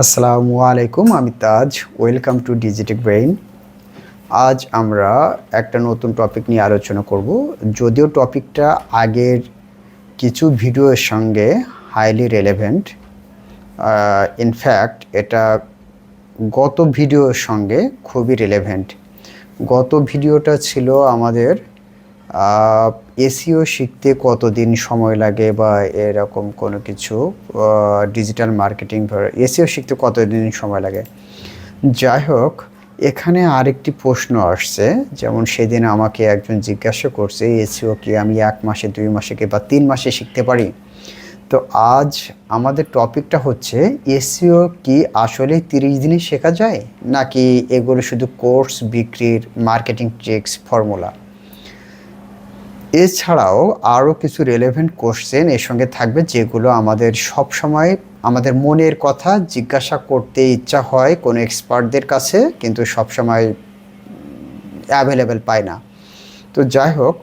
আসসালামু আলাইকুম, আমি Taj, welcome to Digitech brain. আজ আমরা একটা নতুন টপিক নিয়ে আলোচনা করব। যদিও টপিকটা আগের কিছু ভিডিওর সঙ্গে হাইলি রেলেভেন্ট ইনফ্যাক্ট এটা গত ভিডিওর সঙ্গে খুবই রেলেভেন্ট গত ভিডিওটা ছিল আমাদের এসিও শিখতে কতদিন সময় লাগে বা এরকম কোনো কিছু ডিজিটাল মার্কেটিং এসিও শিখতে কতদিন সময় লাগে? যাই হোক, এখানে আরেকটি প্রশ্ন আসছে, যেমন সেদিন আমাকে একজন জিজ্ঞাসা করছে এসিও কি আমি এক মাসে, দুই মাসে কি বা তিন মাসে শিখতে পারি? তো আজ আমাদের টপিকটা হচ্ছে, এসিও কি আসলে তিরিশ দিনে শেখা যায়? নাকি এগুলো শুধু কোর্স বিক্রির মার্কেটিং ট্রিক্স ফর্মুলা এছাড়াও আরও কিছু রেলেভেন্ট কোশ্চেন এর সঙ্গে থাকবে যেগুলো আমাদের সব সময় আমাদের মনের কথা জিজ্ঞাসা করতে ইচ্ছা হয় কোনো এক্সপার্টদের কাছে, কিন্তু সবসময় অ্যাভেলেবেল পায় না। তো যাই হোক,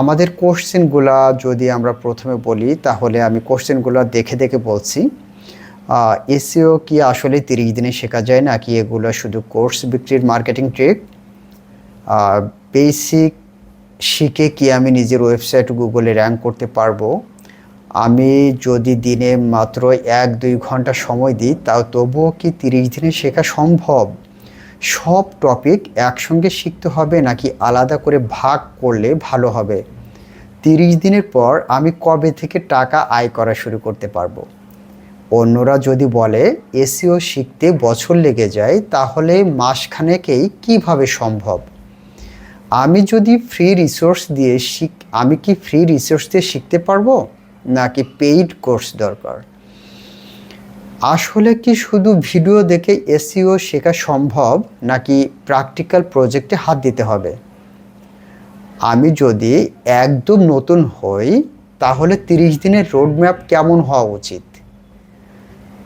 আমাদের কোশ্চেনগুলা যদি আমরা প্রথমে বলি, তাহলে আমি কোশ্চেনগুলো দেখে দেখে বলছি। এসিও কি আসলে তিরিশ দিনে শেখা যায় নাকি এগুলো শুধু কোর্স বিক্রির মার্কেটিং ট্রিক বেসিক শিখে কি আমি নিজের ওয়েবসাইট গুগলে র্যাঙ্ক করতে পারব? আমি যদি দিনে মাত্র এক দুই ঘণ্টা সময় দিই, তাও তবুও কি তিরিশ দিনে শেখা সম্ভব? সব টপিক একসঙ্গে শিখতে হবে নাকি আলাদা করে ভাগ করলে ভালো হবে? তিরিশ দিনের পর আমি কবে থেকে টাকা আয় করা শুরু করতে পারব? অন্যরা যদি বলে, এসিও শিখতে বছর লেগে যায়, তাহলে মাসখানেকেই কীভাবে সম্ভব? আমি যদি ফ্রি রিসোর্স দিয়ে শিখ, আমি কি ফ্রি রিসোর্স দিয়ে শিখতে পারব? নাকি পেইড কোর্স দরকার? আসলে কি শুধু ভিডিও দেখে এসিও শেখা সম্ভব, নাকি প্র্যাকটিক্যাল প্রজেক্টে হাত দিতে হবে? আমি যদি একদম নতুন হই, তাহলে তিরিশ দিনের রোডম্যাপ কেমন হওয়া উচিত?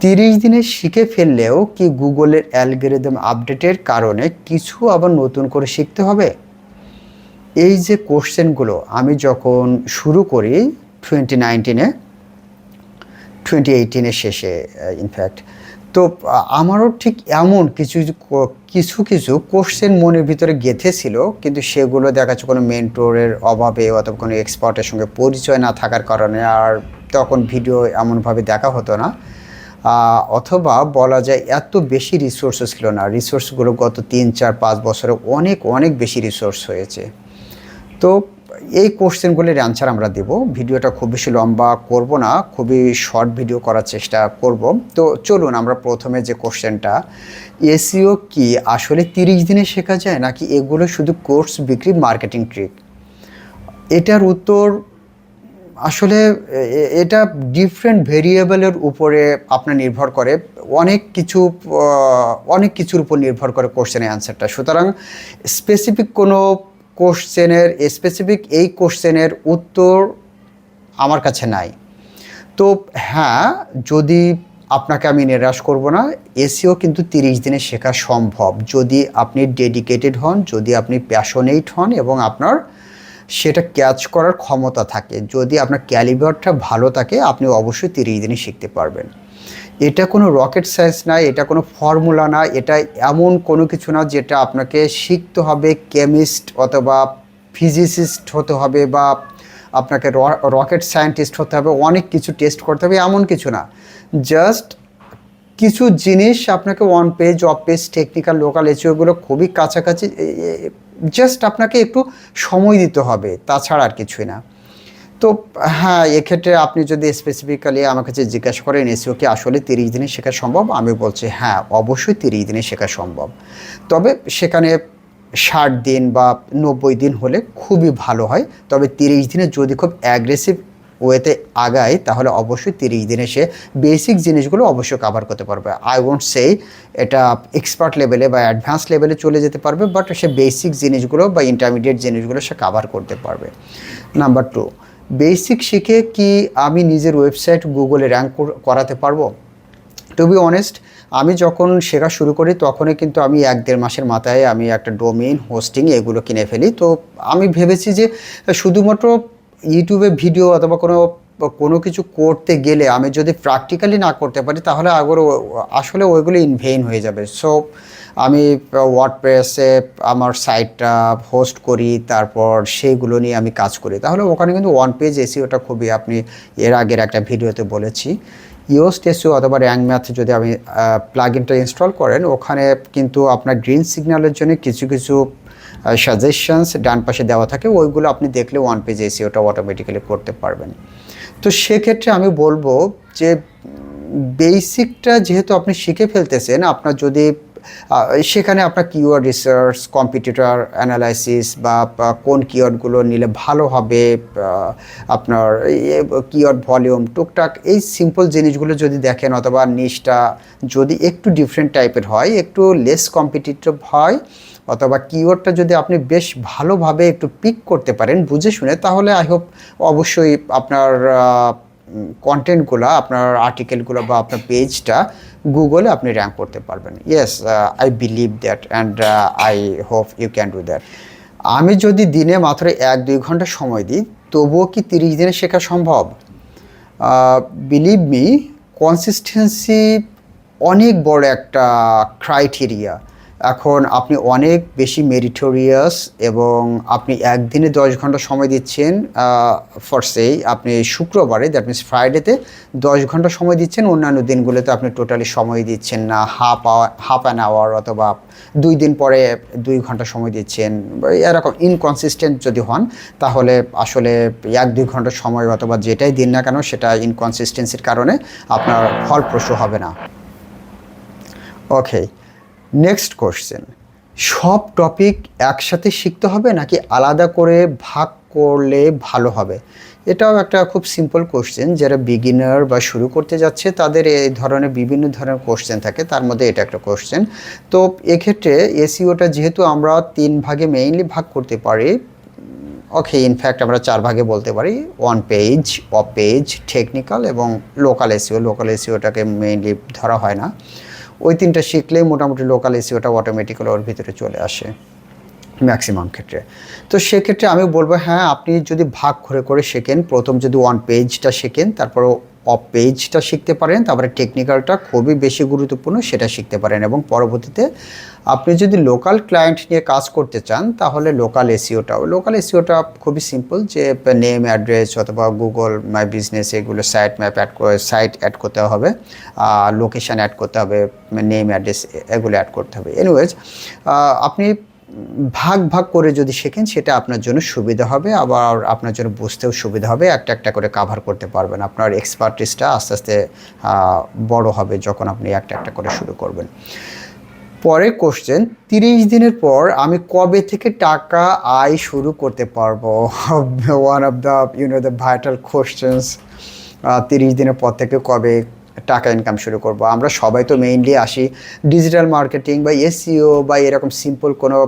তিরিশ দিনে শিখে ফেললেও কি গুগলের অ্যালগোরিদম আপডেটের কারণে কিছু আবার নতুন করে শিখতে হবে? এই যে কোশ্চেনগুলো আমি যখন শুরু করি টোয়েন্টি নাইনটিনে টোয়েন্টি এইটিনের শেষে ইনফ্যাক্ট তো আমারও ঠিক এমন কিছু কিছু কিছু কোশ্চেন মনের ভিতরে গেঁথেছিল, কিন্তু সেগুলো দেখা যাচ্ছে কোনো মেন্টরের অভাবে অথবা কোনো এক্সপার্টের সঙ্গে পরিচয় না থাকার কারণে আর তখন ভিডিও এমনভাবে দেখা হতো না। অথবা বলা যায় এত বেশি রিসোর্সও ছিল না। রিসোর্সগুলো গত তিন, চার, পাঁচ বছরে অনেক অনেক বেশি রিসোর্স হয়েছে। তো এই কোশ্চেনগুলির অ্যান্সার আমরা দেব। ভিডিওটা খুব বেশি লম্বা করব না, খুবই শর্ট ভিডিও করার চেষ্টা করব। তো চলুন আমরা প্রথমে যে কোশ্চেনটা, এসিও কি আসলে তিরিশ দিনে শেখা যায় নাকি এগুলো শুধু কোর্স বিক্রি মার্কেটিং ট্রিক এটার উত্তর আসলে এটা ডিফারেন্ট ভেরিয়েবলের উপরে আপনার নির্ভর করে। অনেক কিছু অনেক কিছুর উপর নির্ভর করে কোশ্চেনের অ্যান্সারটা সুতরাং স্পেসিফিক কোনো কোশ্চেনের স্পেসিফিক এই কোশ্চেনের উত্তর আমার কাছে নাই। তো হ্যাঁ যদি আপনাকে আমি নিরাশ করব না, এসিও কিন্তু তিরিশ দিনে শেখা সম্ভব। যদি আপনি ডেডিকেটেড হন, যদি আপনি প্যাশনেট হন এবং আপনার সেটা ক্যাচ করার ক্ষমতা থাকে, যদি আপনার ক্যালিবারটা ভালো থাকে, আপনি অবশ্যই তিরিশ দিনে শিখতে পারবেন। এটা কোনো রকেট সায়েন্স না, এটা কোনো ফর্মুলা না, এটা এমন কোনো কিছু না যেটা আপনাকে শিখতে হবে কেমিস্ট অথবা ফিজিসিস্ট হতে হবে বা আপনাকে রকেট সায়েন্টিস্ট হতে হবে, অনেক কিছু টেস্ট করতে হবে, এমন কিছু না। জাস্ট কিছু জিনিস আপনাকে on page off page technical local এচিওগুলো খুবই কাছাকাছি জাস্ট আপনাকে একটু সময় দিতে হবে, তাছাড়া আর কিছুই না। তো হ্যাঁ এক্ষেত্রে আপনি যদি স্পেসিফিক্যালি আমার কাছে জিজ্ঞাসা করেন এসিও কি আসলে তিরিশ দিনে শেখা সম্ভব? আমি বলছি হ্যাঁ অবশ্যই তিরিশ দিনে শেখা সম্ভব। তবে সেখানে ষাট দিন বা নব্বই দিন হলে খুবই ভালো হয়। তবে তিরিশ দিনে যদি খুব অ্যাগ্রেসিভ ওয়েতে আগায় তাহলে অবশ্যই তিরিশ দিনে সে বেসিক জিনিসগুলো অবশ্যই কাভার করতে পারবে। আই ওয়ন্ট সে এটা এক্সপার্ট লেভেলে বা অ্যাডভান্স লেভেলে চলে যেতে পারবে বাট সে বেসিক জিনিসগুলো বা ইন্টারমিডিয়েট জিনিসগুলো সে কাভার করতে পারবে। নাম্বার টু বেসিক শিখে কি আমি নিজের ওয়েবসাইট গুগলে র্যাঙ্ক করাতে পারব? টু বি অনেস্ট আমি যখন শেখা শুরু করি, তখনই কিন্তু আমি এক দেড় মাসের মাথায় আমি একটা ডোমেইন হোস্টিং এগুলো কিনে ফেলি। তো আমি ভেবেছি যে শুধুমাত্র ইউটিউবে ভিডিও অথবা কোনো কোনো কিছু করতে গেলে, আমি যদি প্র্যাকটিক্যালি না করতে পারি, তাহলে আগর আসলে ওইগুলো ইনভেইন হয়ে যাবে। সো আমি ওয়ার্ডপ্রেসে আমার সাইটটা হোস্ট করি, তারপর সেইগুলো নিয়ে আমি কাজ করি। তাহলে ওখানে কিন্তু ওয়ান পেজ এসিওটা খুবই আপনি এর আগের একটা ভিডিওতে বলেছি। ইওস টেসিও অথবা র্যাঙ্ক ম্যাথ যদি আপনি প্লাগ ইনটা ইনস্টল করেন, ওখানে কিন্তু আপনার গ্রিন সিগন্যালের জন্য কিছু কিছু সাজেশনস ডান পাশে দেওয়া থাকে, ওইগুলো আপনি দেখলে ওয়ান পেজ এসিওটা অটোমেটিক্যালি করতে পারবেন। তো সেক্ষেত্রে আমি বলব যে বেসিকটা যেহেতু আপনি শিখে ফেলতেছেন, আপনার যদি সেখানে আপনার কিওয়ার্ড রিসার্চ কম্পিটিটর অ্যানালাইসিস বা কোন কিওয়ার্ডগুলো নিলে ভালো হবে আপনার কিওয়ার্ড ভলিউম টুকটাক এই সিম্পল জিনিসগুলো যদি দেখেন অথবা নিচটা যদি একটু ডিফারেন্ট টাইপের হয়, একটু লেস কম্পিটিটিভ হয়, অথবা কিওয়ার্ডটা যদি আপনি বেশ ভালোভাবে একটু পিক করতে পারেন, বুঝে শুনে, তাহলে আই হোপ অবশ্যই আপনার কন্টেন্টগুলো আপনার আর্টিকেলগুলো বা আপনার পেজটা গুগলে আপনি র্যাঙ্ক করতে পারবেন। Yes I believe that and I hope you can do that আমি যদি দিনে মাত্র এক দুই ঘণ্টা সময় দিই, তবুও কি তিরিশ দিনে শেখা সম্ভব? বিলিভ মি কনসিস্টেন্সি অনেক বড় একটা ক্রাইটেরিয়া এখন আপনি অনেক বেশি মেরিটোরিয়াস এবং আপনি একদিনে দশ ঘণ্টা সময় দিচ্ছেন ফর সেই আপনি শুক্রবারে দ্যাট মিনস ফ্রাইডেতে দশ ঘণ্টা সময় দিচ্ছেন, অন্যান্য দিনগুলোতে আপনি টোটালি সময় দিচ্ছেন না half hour half an hour অথবা দুই দিন পরে দুই ঘণ্টা সময় দিচ্ছেন এরকম ইনকনসিস্টেন্ট যদি হন, তাহলে আসলে এক দুই ঘণ্টা সময় অথবা যেটাই দিন না কেন সেটা ইনকনসিস্টেন্সির কারণে আপনার ফলপ্রসূ হবে না। ওকে নেক্সট কোশ্চেন সব টপিক একসাথে শিখতে হবে নাকি আলাদা করে ভাগ করলে ভালো হবে? এটাও একটা খুব সিম্পল কোশ্চেন যারা বিগিনার বা শুরু করতে যাচ্ছে, তাদের এই ধরনের বিভিন্ন ধরনের কোশ্চেন থাকে। তার মধ্যে এটা একটা কোশ্চেন তো এক্ষেত্রে এসিওটা যেহেতু আমরা তিন ভাগে মেইনলি ভাগ করতে পারি ওকে ইনফ্যাক্ট আমরা চার ভাগে বলতে পারি। On page off page technical এবং লোকাল এসিও লোকাল এসিওটাকে মেইনলি ধরা হয় না। ওই তিনটা শিখলেই মোটামুটি লোকাল এসিওটা অটোমেটিক্যালি ওর ভিতরে চলে আসে ম্যাক্সিমাম ক্ষেত্রে। তো সেক্ষেত্রে আমি বলব হ্যাঁ আপনি যদি ভাগ করে করে শেখেন, প্রথম যদি ওয়ান পেজটা শেখেন তারপর পেজটা শিখতে পারেন, তারপরে টেকনিক্যালটা খুবই বেশি গুরুত্বপূর্ণ সেটা শিখতে পারেন এবং পরবর্তীতে আপনি যদি লোকাল ক্লায়েন্ট নিয়ে কাজ করতে চান, তাহলে লোকাল এসিওটাও লোকাল এসিওটা খুবই সিম্পল যে নেম অ্যাড্রেস অথবা গুগল মাই বিজনেস এগুলো সাইট ম্যাপ অ্যাড করে সাইট অ্যাড করতে হবে লোকেশান অ্যাড করতে হবে নেম অ্যাড্রেস এগুলো অ্যাড করতে হবে। এনিওয়েজ আপনি ভাগ ভাগ করে যদি শেখেন, সেটা আপনার জন্য সুবিধা হবে। আবার আপনার জন্য বুঝতেও সুবিধা হবে। একটা একটা করে কাভার করতে পারবেন। আপনার এক্সপার্টিসটা আস্তে আস্তে বড় হবে যখন আপনি একটা একটা করে শুরু করবেন। পরের কোশ্চেন তিরিশ দিনের পর আমি কবে থেকে টাকা আয় শুরু করতে পারব? One of the you know the vital questions তিরিশ দিনের পর থেকে কবে টাকা ইনকাম শুরু করব। আমরা সবাই তো মেইনলি আসি ডিজিটাল মার্কেটিং বা এসিও বা এরকম সিম্পল কোনো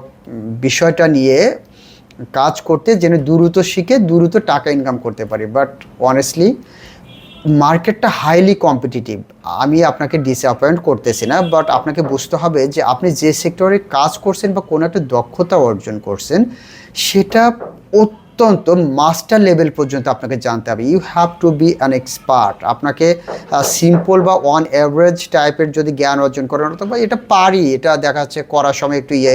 বিষয়টা নিয়ে কাজ করতে, যেন দ্রুত শিখে, দ্রুত টাকা ইনকাম করতে পারি। বাট অনেস্টলি মার্কেটটা হাইলি কম্পিটিটিভ আমি আপনাকে ডিসঅ্যাপয়েন্ট করতেছি না বাট আপনাকে বুঝতে হবে যে আপনি যে সেক্টরে কাজ করছেন বা কোনো একটা দক্ষতা অর্জন করছেন, সেটা অত্যন্ত মাস্টার লেভেল পর্যন্ত আপনাকে জানতে হবে। You have to be an expert আপনাকে সিম্পল বা অন অ্যাভারেজ টাইপের যদি জ্ঞান অর্জন করেন অথবা এটা পারি। এটা দেখা যাচ্ছে করার সময় একটু ইয়ে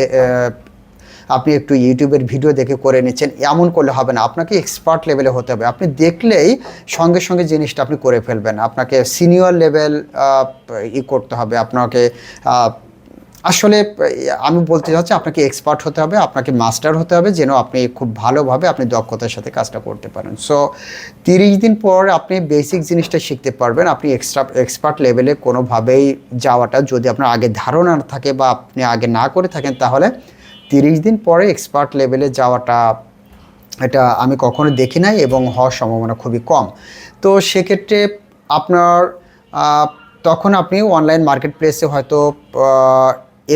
আপনি একটু ইউটিউবের ভিডিও দেখে করে নিচ্ছেন। এমন করলে হবে না। আপনাকে এক্সপার্ট লেভেলে হতে হবে। আপনি দেখলেই সঙ্গে সঙ্গে জিনিসটা আপনি করে ফেলবেন। আপনাকে সিনিয়র লেভেল ই করতে হবে। আপনাকে আসলে, আমি বলতে চাচ্ছি আপনাকে এক্সপার্ট হতে হবে, আপনাকে মাস্টার হতে হবে, যেন আপনি খুব ভালোভাবে আপনি দক্ষতার সাথে কাজটা করতে পারেন। সো তিরিশ দিন পর আপনি বেসিক জিনিসটা শিখতে পারবেন, আপনি এক্সট্রা এক্সপার্ট লেভেলে কোনোভাবেই যাওয়াটা যদি আপনার আগে ধারণা থাকে বা আপনি আগে না করে থাকেন, তাহলে তিরিশ দিন পরে এক্সপার্ট লেভেলে যাওয়াটা এটা আমি কখনো দেখি নাই এবং হওয়ার সম্ভাবনা খুবই কম। তো সেক্ষেত্রে আপনার তখন আপনি অনলাইন মার্কেট প্লেসে হয়তো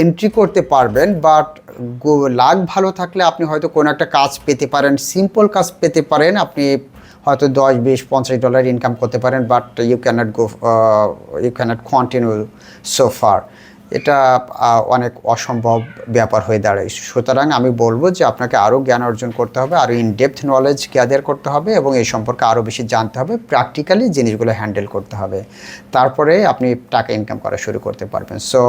এন্ট্রি করতে পারবেন বাট লাগ ভালো থাকলে আপনি হয়তো কোনো একটা কাজ পেতে পারেন সিম্পল কাজ পেতে পারেন, আপনি হয়তো দশ, বিশ, পঞ্চাশ ডলার ইনকাম করতে পারেন but you can't go you can't continue so far এটা অনেক অসম্ভব ব্যাপার হয়ে দাঁড়ায়। সুতরাং আমি বলব যে আপনাকে আরও জ্ঞান অর্জন করতে হবে, আরও ইন ডেপথ নলেজ গ্যাদার করতে হবে এবং এই সম্পর্কে আরও বেশি জানতে হবে প্র্যাকটিক্যালি জিনিসগুলো হ্যান্ডেল করতে হবে। তারপরে আপনি টাকা ইনকাম করা শুরু করতে পারবেন। সো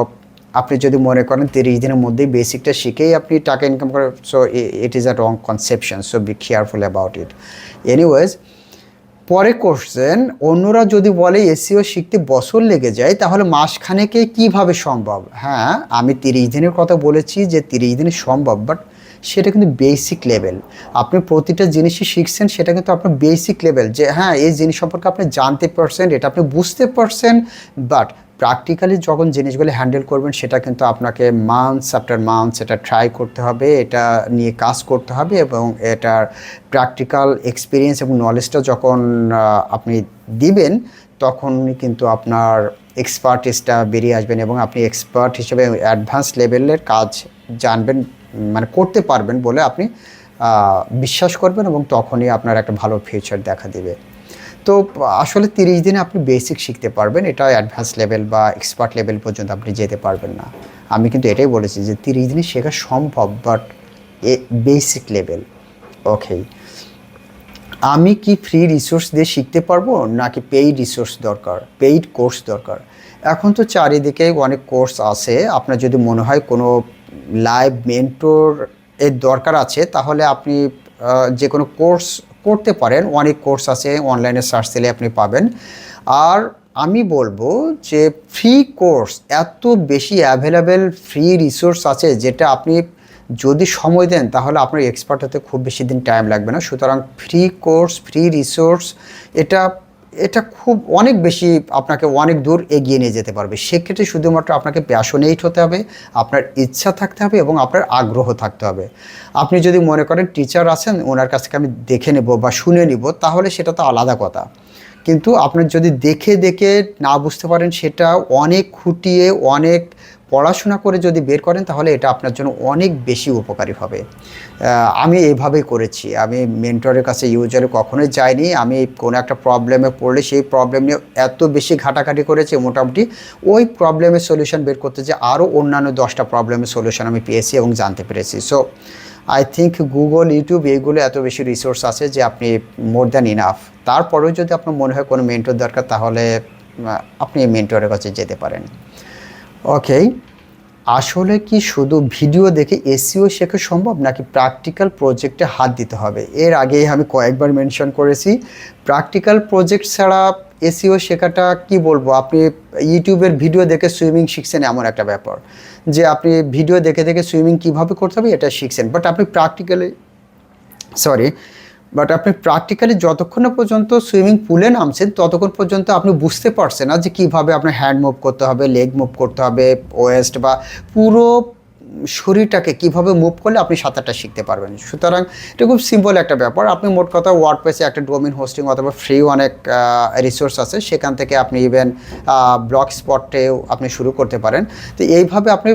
আপনি যদি মনে করেন তিরিশ দিনের মধ্যেই বেসিকটা শিখেই আপনি টাকা ইনকাম করেন so it is a wrong conception so be careful about it anyways পরে কোশ্চেন অন্যরা যদি বলে এসিও শিখতে বছর লেগে যায়, তাহলে মাসখানেকে কীভাবে সম্ভব? হ্যাঁ আমি তিরিশ দিনের কথা বলেছি যে তিরিশ দিনে সম্ভব বাট সেটা কিন্তু বেসিক লেভেল আপনি প্রতিটা জিনিসই শিখছেন, সেটা কিন্তু আপনার বেসিক লেভেল যে হ্যাঁ এই জিনিস সম্পর্কে আপনি জানতে পারছেন, এটা আপনি বুঝতে পারছেন বাট প্র্যাকটিক্যালি যখন জিনিসগুলো হ্যান্ডেল করবেন, সেটা কিন্তু আপনাকে মান্থস আফটার মান্থস এটা ট্রাই করতে হবে, এটা নিয়ে কাজ করতে হবে এবং এটার প্র্যাকটিক্যাল এক্সপিরিয়েন্স এবং নলেজটা যখন আপনি দিবেন, তখনই কিন্তু আপনার এক্সপার্টিসটা বেরিয়ে আসবেন এবং আপনি এক্সপার্ট হিসেবে অ্যাডভান্স লেভেলের কাজ জানবেন মানে করতে পারবেন বলে আপনি বিশ্বাস করবেন এবং তখনই আপনার একটা ভালো ফিউচার দেখা দিবে। তো আসলে তিরিশ দিনে আপনি বেসিক শিখতে পারবেন, এটা অ্যাডভান্স লেভেল বা এক্সপার্ট লেভেল পর্যন্ত আপনি যেতে পারবেন না। আমি কিন্তু এটাই বলেছি যে তিরিশ দিনে শেখা সম্ভব but a basic level okay আমি কি ফ্রি রিসোর্স দিয়ে শিখতে পারব, নাকি পেইড রিসোর্স দরকার পেইড কোর্স দরকার? এখন তো চারিদিকে অনেক কোর্স আছে, আপনার যদি মনে হয় কোনো লাইভ মেন্টর এর দরকার আছে, তাহলে আপনি যে কোনো কোর্স করতে পারেন। অনেক কোর্স আছে, অনলাইনে সার্চ দিলে আপনি পাবেন। আর আমি বলব যে ফ্রি কোর্স, এত বেশি অ্যাভেলেবেল ফ্রি রিসোর্স আছে যেটা আপনি যদি সময় দেন তাহলে আপনার এক্সপার্ট হতে খুব বেশি দিন টাইম লাগবে না। সুতরাং ফ্রি কোর্স, ফ্রি রিসোর্স এটা এটা খুব অনেক বেশি আপনাকে অনেক দূর এগিয়ে নিয়ে যেতে পারবে। সেক্ষেত্রে শুধুমাত্র আপনাকে প্যাশনেট হতে হবে, আপনার ইচ্ছা থাকতে হবে এবং আপনার আগ্রহ থাকতে হবে। আপনি যদি মনে করেন টিচার আছেন, ওনার কাছ থেকে আমি দেখে নেব বা শুনে নিব, তাহলে সেটা তো আলাদা কথা। কিন্তু আপনার যদি দেখে দেখে না বুঝতে পারেন, সেটা অনেক খুঁটিয়ে, অনেক পড়াশোনা করে যদি বের করেন, তাহলে এটা আপনার জন্য অনেক বেশি উপকারী হবে। আমি এইভাবেই করেছি। আমি মেন্টরের কাছে, ইউজারে কখনোই যাইনি। আমি কোনো একটা প্রবলেমে পড়লে, সেই প্রবলেম নিয়ে এত বেশি ঘাটাঘাটি করেছি মোটামুটি, ওই প্রবলেমের সলিউশন বের করতে যে আরও অন্যান্য দশটা প্রবলেমের সলিউশন আমি পেয়েছি এবং জানতে পেরেছি। So I think Google YouTube এইগুলো এত বেশি রিসোর্স আছে যে আপনি মোর দ্যান ইনাফ তারপরেও যদি আপনার মনে হয় কোনো মেন্টর দরকার, তাহলে আপনি মেন্টরের কাছে যেতে পারেন। ওকে আসলে কি শুধু ভিডিও দেখে এসিও শেখা সম্ভব, নাকি প্র্যাকটিক্যাল প্রজেক্টে হাত দিতে হবে? এর আগেই আমি কয়েকবার মেনশন করেছি। প্র্যাকটিক্যাল প্রজেক্ট ছাড়া এসিও শেখাটা কি বলব? আপনি ইউটিউবের ভিডিও দেখে সুইমিং শিখছেন এমন একটা ব্যাপার। যে আপনি ভিডিও দেখে দেখে সুইমিং কীভাবে করতে হবে এটা শিখছেন। বাট আপনি প্র্যাকটিক্যালি সরি বাট আপনি প্র্যাকটিক্যালি যতক্ষণ পর্যন্ত সুইমিং পুলে নামছেন, ততক্ষণ পর্যন্ত আপনি বুঝতে পারছেন না যে কীভাবে আপনার হ্যান্ড মুভ করতে হবে লেগ মুভ করতে হবে ওয়েস্ট বা পুরো শরীরটাকে কীভাবে মুভ করলে আপনি সাঁতারটা শিখতে পারবেন। সুতরাং এটা খুব সিম্পল একটা ব্যাপার। আপনি মোট কথা ওয়ার্ড পেসে একটা ডোমিন হোস্টিং অথবা ফ্রি অনেক রিসোর্স আছে, সেখান থেকে আপনি ইভেন ব্লক স্পটেও আপনি শুরু করতে পারেন। তো এইভাবে আপনি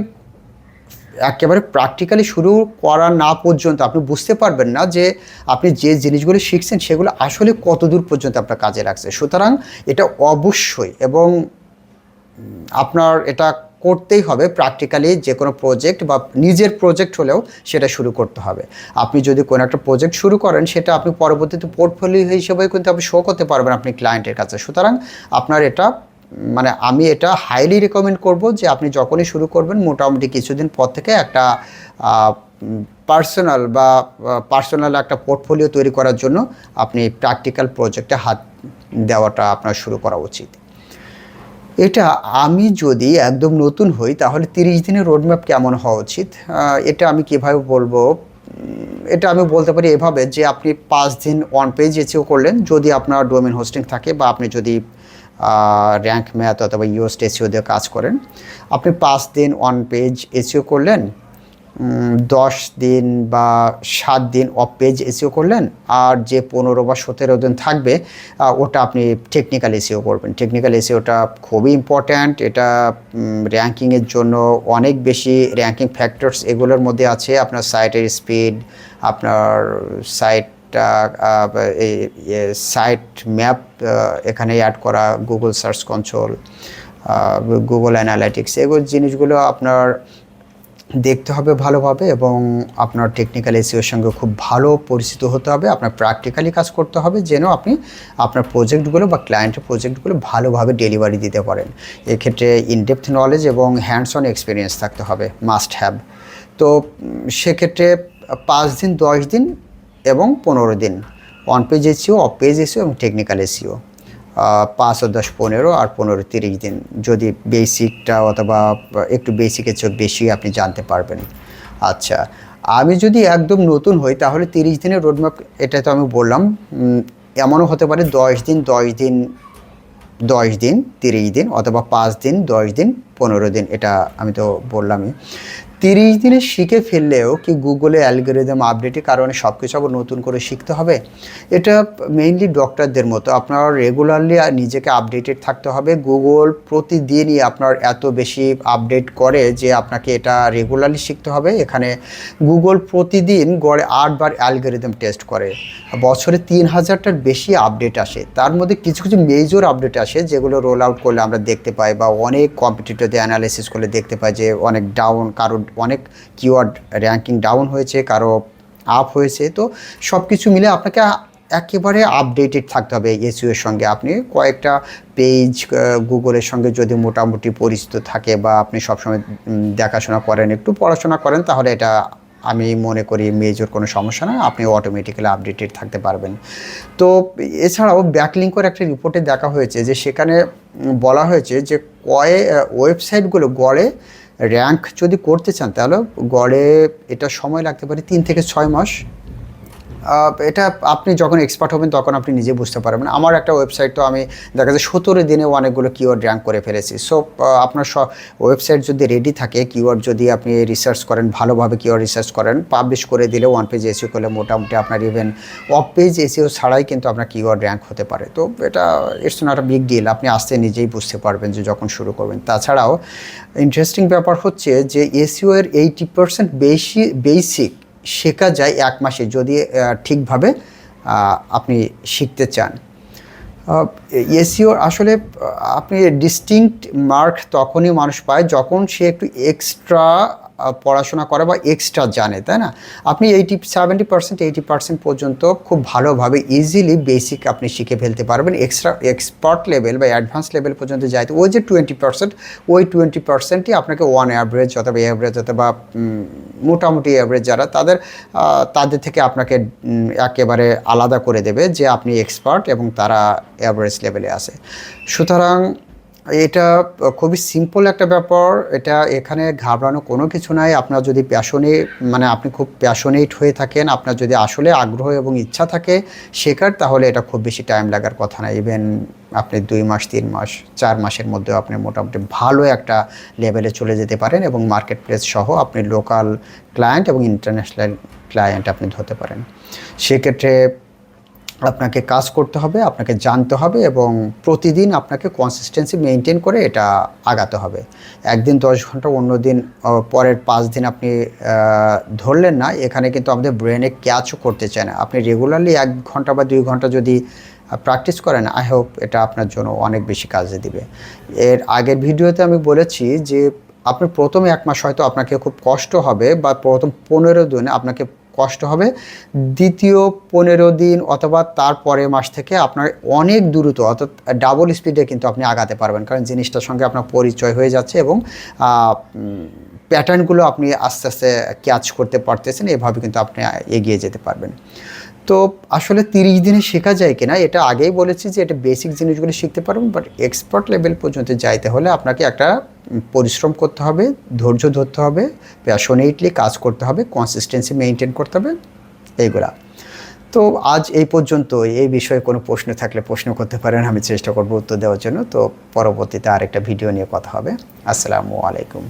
একেবারে প্র্যাকটিক্যালি শুরু করা না পর্যন্ত আপনি বুঝতে পারবেন না যে আপনি যে জিনিসগুলো শিখছেন, সেগুলো আসলে কত দূর পর্যন্ত আপনার কাজে লাগছে। সুতরাং এটা অবশ্যই এবং আপনার এটা করতেই হবে প্র্যাকটিক্যালি যে কোনো প্রজেক্ট বা নিজের প্রজেক্ট হলেও সেটা শুরু করতে হবে। আপনি যদি কোনো একটা প্রজেক্ট শুরু করেন, সেটা আপনি পরবর্তীতে পোর্টফোলিও হিসেবে কিন্তু আপনি শো করতে পারবেন আপনি ক্লায়েন্টের কাছে। সুতরাং আপনার এটা মানে আমি এটা হাইলি রেকমেন্ড করব যে আপনি যখনই শুরু করবেন, মোটামুটি কিছুদিন পর থেকে একটা পার্সোনাল বা পার্সোনাল একটা পোর্টফোলিও তৈরি করার জন্য আপনি প্র্যাকটিক্যাল প্রজেক্টে হাত দেওয়াটা আপনার শুরু করা উচিত। এটা আমি যদি একদম নতুন হই, তাহলে তিরিশ দিনের রোডম্যাপ কেমন হওয়া উচিত? এটা আমি কীভাবে বলব? এটা আমি বলতে পারি এভাবে যে, আপনি পাঁচ দিন ওয়ান পেজ এসিও করলেন, যদি আপনার ডোমেন হোস্টিং থাকে বা আপনি যদি র্যাঙ্ক ম্যাথ অথবা ইউএস এসিও দিয়ে কাজ করেন, আপনি পাঁচ দিন ওয়ান পেজ এসিও করলেন দশ দিন বা সাত দিন অফ পেজ এসিও করলেন, আর যে পনেরো বা সতেরো দিন থাকবে ওটা আপনি টেকনিক্যাল এসিও করবেন। টেকনিক্যাল এসিওটা খুবই ইম্পর্ট্যান্ট এটা র্যাঙ্কিংয়ের জন্য অনেক বেশি র্যাঙ্কিং ফ্যাক্টরস এগুলোর মধ্যে আছে। আপনার সাইটের স্পিড আপনার সাইটটা সাইট ম্যাপ এখানে অ্যাড করা Google search control Google analytics এগুলো জিনিসগুলো আপনার দেখতে হবে ভালোভাবে এবং আপনার টেকনিক্যাল এসিওর সঙ্গে খুব ভালো পরিচিত হতে হবে, আপনার প্র্যাকটিক্যালি কাজ করতে হবে যেন আপনি আপনার প্রজেক্টগুলো বা ক্লায়েন্টের প্রজেক্টগুলো ভালোভাবে ডেলিভারি দিতে পারেন। এক্ষেত্রে ইনডেপথ নলেজ এবং হ্যান্ডস অন এক্সপিরিয়েন্স থাকতে হবে মাস্ট হ্যাভ তো সেক্ষেত্রে পাঁচ দিন, দশ দিন এবং পনেরো দিন। On page SEO off page SEO এবং টেকনিক্যাল এসিও পাঁচ ও দশ পনেরো আর পনেরো তিরিশ দিন। যদি বেসিকটা অথবা একটু বেসিকের চেয়ে বেশি আপনি জানতে পারবেন। আচ্ছা আমি যদি একদম নতুন হই, তাহলে তিরিশ দিনের রোডম্যাপ এটা তো আমি বললাম এমনও হতে পারে দশ দিন দশ দিন দশ দিন, তিরিশ দিন অথবা পাঁচ দিন, দশ দিন, পনেরো দিন, এটা আমি তো বললামই। তিরিশ দিনে শিখে ফেললেও কি গুগলে অ্যালগোরিদম আপডেটের কারণে সব কিছু আবার নতুন করে শিখতে হবে? এটা মেইনলি ডক্টরদের মতো। আপনার রেগুলারলি নিজেকে আপডেটেড থাকতে হবে। গুগল প্রতিদিনই আপনার এত বেশি আপডেট করে যে আপনাকে এটা রেগুলারলি শিখতে হবে। এখানে গুগল প্রতিদিন গড়ে আটবার অ্যালগোরিদম টেস্ট করে। বছরে তিন হাজারটার বেশি আপডেট আসে। তার মধ্যে কিছু কিছু মেজর আপডেট আসে যেগুলো রোল আউট করলে আমরা দেখতে পাই বা অনেক কম্পিটিটরদের অ্যানালাইসিস করলে দেখতে পাই যে অনেক ডাউন কারও অনেক কিওয়ার্ড র্যাঙ্কিং ডাউন হয়েছে, কারও আপ হয়েছে, তো সব কিছু মিলে আপনাকে একেবারে আপডেটেড থাকতে হবে এসইও এর সঙ্গে। আপনি কয়েকটা পেজ গুগলের সঙ্গে যদি মোটামুটি পরিচিত থাকে বা আপনি সবসময় দেখাশোনা করেন, একটু পড়াশোনা করেন, তাহলে এটা আমি মনে করি মেজর কোনো সমস্যা না, আপনি অটোমেটিক্যালি আপডেটেড থাকতে পারবেন। তো এছাড়াও ব্যাকলিঙ্কর একটা রিপোর্টে দেখা হয়েছে যে সেখানে বলা হয়েছে যে কয়ে ওয়েবসাইটগুলো গড়ে র্যাঙ্ক যদি করতে চান তাহলে গড়ে এটা সময় লাগতে পারে তিন থেকে ছয় মাস। এটা আপনি যখন এক্সপার্ট হবেন, তখন আপনি নিজে বুঝতে পারবেন। আমার একটা ওয়েবসাইট তো আমি দেখা যায় সতেরো দিনে অনেকগুলো কিওয়ার্ড র্যাঙ্ক করে ফেলেছি। সো আপনার সব ওয়েবসাইট যদি রেডি থাকে কিওয়ার্ড যদি আপনি রিসার্চ করেন, ভালোভাবে কিওয়ার্ড রিসার্চ করেন পাবলিশ করে দিলে ওয়ান পেজ এসিও করলে মোটামুটি আপনার ইভেন অফ পেজ এসিও ছাড়াই কিন্তু আপনার কিওয়ার্ড র্যাঙ্ক হতে পারে। তো এটা it's not a big deal আপনি আসতে নিজেই বুঝতে পারবেন যে যখন শুরু করবেন। তাছাড়াও ইন্টারেস্টিং ব্যাপার হচ্ছে যে এসিও এর এইটি পার্সেন্ট বেশি বেসিক শেখা যায় এক মাসে যদি ঠিকভাবে আপনি শিখতে চান। এসিওর আসলে আপনি ডিস্টিংক্ট মার্ক তখনই মানুষ পায় যখন সে একটু এক্সট্রা পড়াশোনা করে বা এক্সট্রা জানে, তাই না? আপনি eighty seventy percent eighty percent পর্যন্ত খুব ভালোভাবে ইজিলি বেসিক আপনি শিখে ফেলতে পারবেন। এক্সট্রা এক্সপার্ট লেভেল বা অ্যাডভান্স লেভেল পর্যন্ত যাইতে, ওই যে টোয়েন্টি পার্সেন্ট ওই টোয়েন্টি পার্সেন্টই আপনাকে ওয়ান অ্যাভারেজ অথবা অ্যাভারেজ অথবা মোটামুটি অ্যাভারেজ যারা, তাদের তাদের থেকে আপনাকে একেবারে আলাদা করে দেবে যে আপনি এক্সপার্ট এবং তারা অ্যাভারেজ লেভেলে আছে। সুতরাং এটা খুবই সিম্পল একটা ব্যাপার। এটা এখানে ঘাবড়ানো কোনো কিছু নাই। আপনার যদি প্যাশনে মানে আপনি খুব প্যাশনেট হয়ে থাকেন, আপনার যদি আসলে আগ্রহ এবং ইচ্ছা থাকে শেখার, তাহলে এটা খুব বেশি টাইম লাগার কথা না। ইভেন আপনি দুই মাস, তিন মাস, চার মাসের মধ্যে আপনি মোটামুটি ভালো একটা লেভেলে চলে যেতে পারেন এবং মার্কেট প্লেস সহ আপনি লোকাল ক্লায়েন্ট এবং ইন্টারন্যাশনাল ক্লায়েন্ট আপনি ধরতে পারেন। সেক্ষেত্রে আপনাকে কাজ করতে হবে, আপনাকে জানতে হবে এবং প্রতিদিন আপনাকে কনসিস্টেন্সি মেনটেন করে এটা আগাতে হবে। একদিন দশ ঘণ্টা, অন্য দিন পরের পাঁচ দিন আপনি ধরলেন না, এখানে কিন্তু আমাদের ব্রেনে ক্যাচও করতে চায় না। আপনি রেগুলারলি এক ঘণ্টা বা দুই ঘণ্টা যদি প্র্যাকটিস করেন আই হোপ এটা আপনার জন্য অনেক বেশি কাজে দিবে। এর আগের ভিডিওতে আমি বলেছি যে, আপনি প্রথমে এক মাস হয়তো আপনাকে খুব কষ্ট হবে বা প্রথম পনেরো দিনে আপনাকে কষ্ট হবে। দ্বিতীয় পনেরো দিন অথবা তার পরের মাস থেকে আপনার অনেক দ্রুত অর্থাৎ ডাবল স্পিডে কিন্তু আপনি আগাতে পারবেন। কারণ জিনিসটার সঙ্গে আপনার পরিচয় হয়ে যাচ্ছে এবং প্যাটার্নগুলো আপনি আস্তে আস্তে ক্যাচ করতে পারতেছেন। এভাবে কিন্তু আপনি এগিয়ে যেতে পারবেন। তো আসলে তিরিশ দিনে শেখা যায় কিনা, এটা আগেই বলেছি যে এটা বেসিক জিনিসগুলো শিখতে পারবেন বাট এক্সপার্ট লেভেল পর্যন্ত যাইতে হলে আপনাকে একটা পরিশ্রম করতে হবে, ধৈর্য ধরতে হবে প্যাশনেটলি কাজ করতে হবে কনসিস্টেন্সি মেনটেন করতে হবে, এইগুলা। তো আজ এই পর্যন্ত এই বিষয়ে কোনো প্রশ্ন থাকলে প্রশ্ন করতে পারেন, আমি চেষ্টা করব উত্তর দেওয়ার জন্য। তো পরবর্তীতে আরেকটা ভিডিও নিয়ে কথা হবে। আসসালামু আলাইকুম।